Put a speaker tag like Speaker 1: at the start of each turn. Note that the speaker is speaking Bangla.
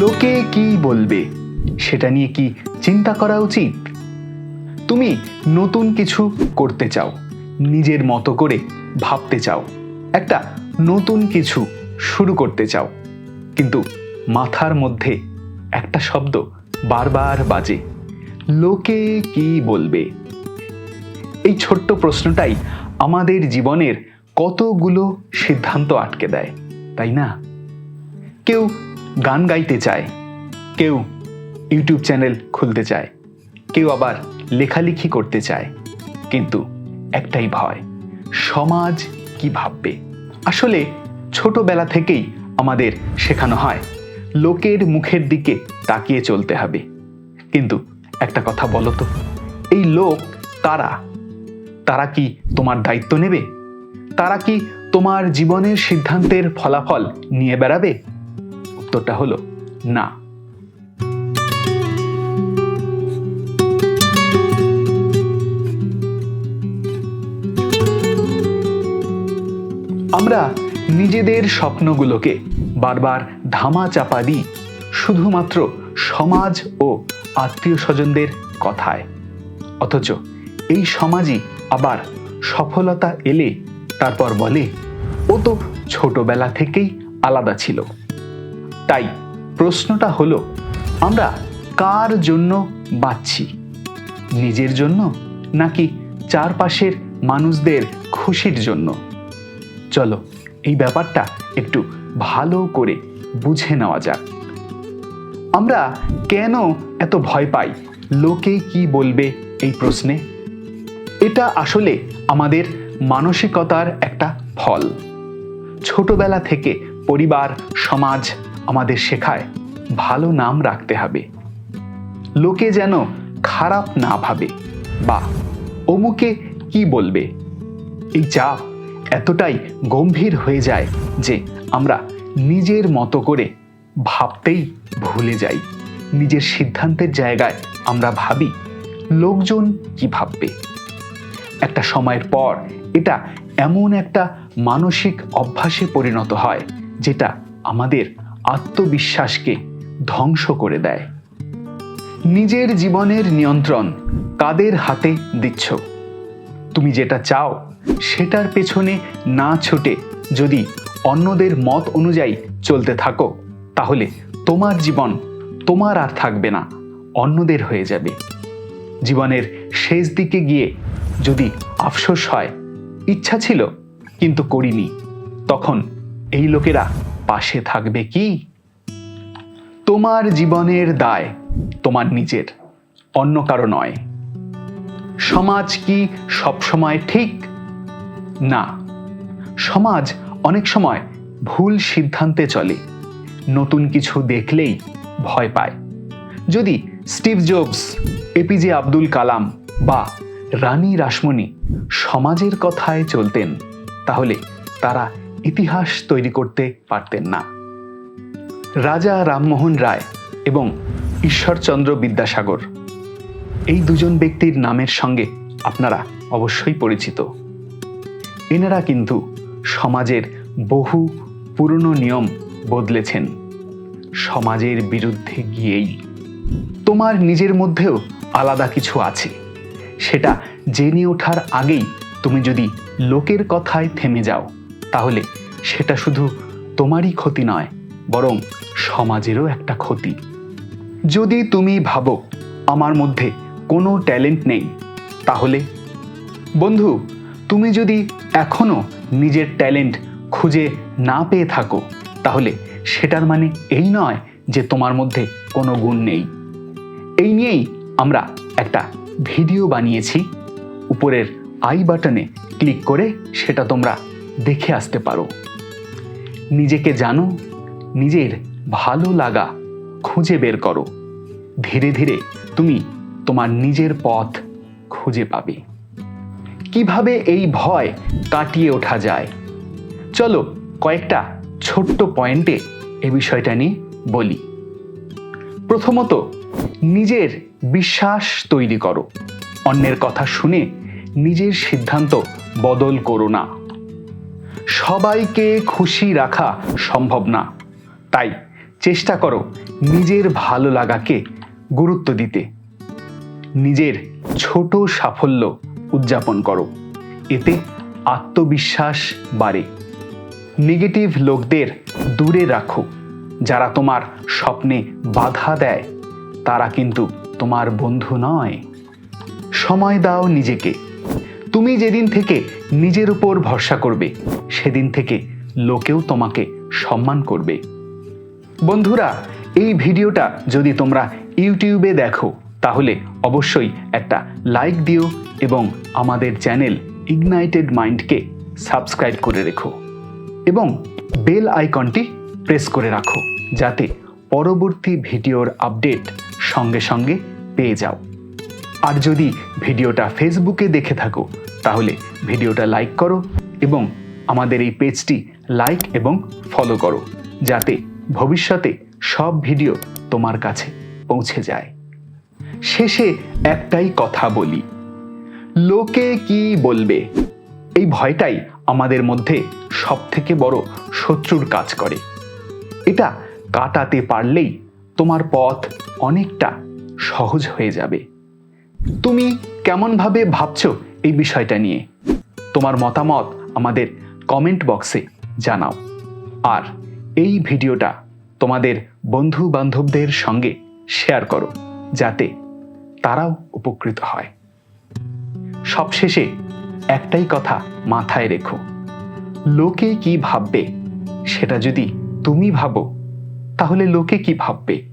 Speaker 1: লোকে কি বলবে? সেটা নিয়ে কি চিন্তা করা উচিত? তুমি নতুন কিছু করতে চাও, নিজের মতো করে ভাবতে চাও, একটা নতুন কিছু শুরু করতে চাও, কিন্তু মাথার মধ্যে একটা শব্দ বারবার বাজে। লোকে কি বলবে? এই ছোট্ট প্রশ্নটাই আমাদের জীবনের কতগুলো সিদ্ধান্ত আটকে দেয়, তাই না? কেউ গান গাইতে চায়। কেউ ইউটিউব চ্যানেল খুলতে চায়। কেউ আবার লেখালেখি করতে চায়। কিন্তু একটাই ভয়, সমাজ কি ভাববে? আসলে ছোটবেলা থেকেই আমাদের শেখানো হয়, লোকের মুখের দিকে তাকিয়ে চলতে হবে। কিন্তু একটা কথা বলো তো, এই লোক তারা? তারা কি তোমার দায়িত্ব নেবে? তারা কি তোমার জীবনের সিদ্ধান্তের ফলাফল নিয়ে বেড়াবে? উত্তরটা হলো না। আমরা নিজেদের স্বপ্নগুলোকে বারবার ধামা চাপা দিই শুধুমাত্র সমাজ ও আত্মীয় স্বজনদের কথায়। অথচ এই সমাজই আবার সফলতা এলে, তারপর বলে, ও তো ছোটবেলা থেকেই আলাদা ছিল। তাই প্রশ্নটা হলো, আমরা কার জন্য বাঁচছি? নিজের জন্য নাকি চারপাশের মানুষদের খুশির জন্য? চলো এই ব্যাপারটা একটু ভালো করে বুঝে নেওয়া যাক। আমরা কেন এত ভয় পাই? লোকে কি বলবে এই প্রশ্নে? এটা আসলে আমাদের মানসিকতার একটা ফল। ছোটবেলা থেকে পরিবার, সমাজ আমাদের শেখায় ভালো নাম রাখতে হবে। লোকে যেন খারাপ না ভাবে বা অমুকে কি বলবে? এই চাপ এতটাই গম্ভীর হয়ে যায় যে আমরা নিজের মতো করে ভাবতেই ভুলে যাই। নিজের সিদ্ধান্তের জায়গায় আমরা ভাবি, লোকজন কি ভাববে? একটা সময়ের পর এটা এমন একটা মানসিক অভ্যাসে পরিণত হয়, যেটা আমাদের আত্মবিশ্বাসকে ধ্বংস করে দেয়। নিজের জীবনের নিয়ন্ত্রণ কাদের হাতে দিচ্ছ? তুমি যেটা চাও, সেটার পেছনে না ছুটে যদি অন্যদের মত অনুযায়ী চলতে থাকো, তাহলে তোমার জীবন তোমার আর থাকবে না, অন্যদের হয়ে যাবে। জীবনের শেষ দিকে গিয়ে যদি আফসোস হয়, ইচ্ছা ছিল কিন্তু করিনি, তখন এই লোকেরা পাশে থাকবে কি? তোমার জীবনের দায়, তোমার নিজের, অন্য কারও নয়। সমাজ কি সবসময় ঠিক? না। সমাজ অনেক সময় ভুল সিদ্ধান্তে চলে। নতুন কিছু দেখলেই ভয় পায়। যদি Steve Jobs, APJ Abdul Kalam বা রানী রাসমণি সমাজের কথায় চলতেন, তাহলে তারা ইতিহাস তৈরি করতে পারতেন না। রাজা রামমোহন রায় এবং ঈশ্বরচন্দ্র বিদ্যাসাগর, এই দুজন ব্যক্তির নামের সঙ্গে আপনারা অবশ্যই পরিচিত। এনারা কিন্তু সমাজের বহু পুরনো নিয়ম বদলেছেন। সমাজের বিরুদ্ধে গিয়েই। তোমার নিজের মধ্যেও আলাদা কিছু আছে। সেটা জেনে ওঠার আগেই তুমি যদি লোকের কথায় থেমে যাও। তাহলে সেটা শুধু তোমারই ক্ষতি নয়, বরং সমাজেরও একটা ক্ষতি। যদি তুমি ভাবো আমার মধ্যে কোনো ট্যালেন্ট নেই, তাহলে? বন্ধু, তুমি যদি এখনও নিজের ট্যালেন্ট খুঁজে না পেয়ে থাকো, তাহলে সেটার মানে এই নয় যে তোমার মধ্যে কোনো গুণ নেই। এই নিয়েই আমরা একটা ভিডিও বানিয়েছি। উপরের আই বাটনে ক্লিক করে সেটা তোমরা দেখে আসতে পারো। নিজেকে জানো, নিজের ভালো লাগা খুঁজে বের করো। ধীরে ধীরে তুমি তোমার নিজের পথ খুঁজে পাবে। কীভাবে এই ভয় কাটিয়ে ওঠা যায়? চলো কয়েকটা ছোট্ট পয়েন্টে এ বিষয়টা নিয়ে বলি। প্রথমত, নিজের বিশ্বাস তৈরি করো। অন্যের কথা শুনে নিজের সিদ্ধান্ত বদল করো না। সবাইকে খুশি রাখা সম্ভব না। তাই চেষ্টা করো নিজের ভালো লাগাকে গুরুত্ব দিতে। নিজের ছোট সাফল্য উদযাপন করো। এতে আত্মবিশ্বাস বাড়ে। নেগেটিভ লোকদের দূরে রাখো। যারা তোমার স্বপ্নে বাধা দেয়, তারা কিন্তু তোমার বন্ধু নয়। সময় দাও নিজেকে। তুমি যেদিন থেকে নিজের উপর ভরসা করবে। সেদিন থেকে লোকেও তোমাকে সম্মান করবে। বন্ধুরা, এই ভিডিওটা যদি তোমরা ইউটিউবে দেখো, তাহলে অবশ্যই একটা লাইক দিও এবং আমাদের চ্যানেল ইগনাইটেড মাইন্ডকে সাবস্ক্রাইব করে রেখো এবং বেল আইকনটি প্রেস করে রাখো যাতে পরবর্তী ভিডিওর আপডেট সঙ্গে সঙ্গে পেয়ে যাও। আর যদি ভিডিওটা ফেসবুকে দেখে থাকো তাহলে ভিডিওটা লাইক করো এবং আমাদের এই পেজটি লাইক এবং ফলো করো, যাতে ভবিষ্যতে সব ভিডিও তোমার কাছে পৌঁছে যায়। শেষে একটাই কথা বলি। লোকে কি বলবে? এই ভয়টাই আমাদের মধ্যে সব থেকে বড় শত্রুর কাজ করে। এটা কাটাতে পারলেই তোমার পথ অনেকটা সহজ হয়ে যাবে। তুমি কেমনভাবে ভাবছ এই বিষয়টা নিয়ে। তোমার মতামত আমাদের কমেন্ট বক্সে জানাও। আর এই ভিডিওটা তোমাদের বন্ধু বান্ধবদের সঙ্গে শেয়ার করো, যাতে তারাও উপকৃত হয়। সবশেষে একটাই কথা মাথায় রেখো। লোকে কি ভাববে, সেটা যদি তুমি ভাবো, তাহলে লোকে কি ভাববে?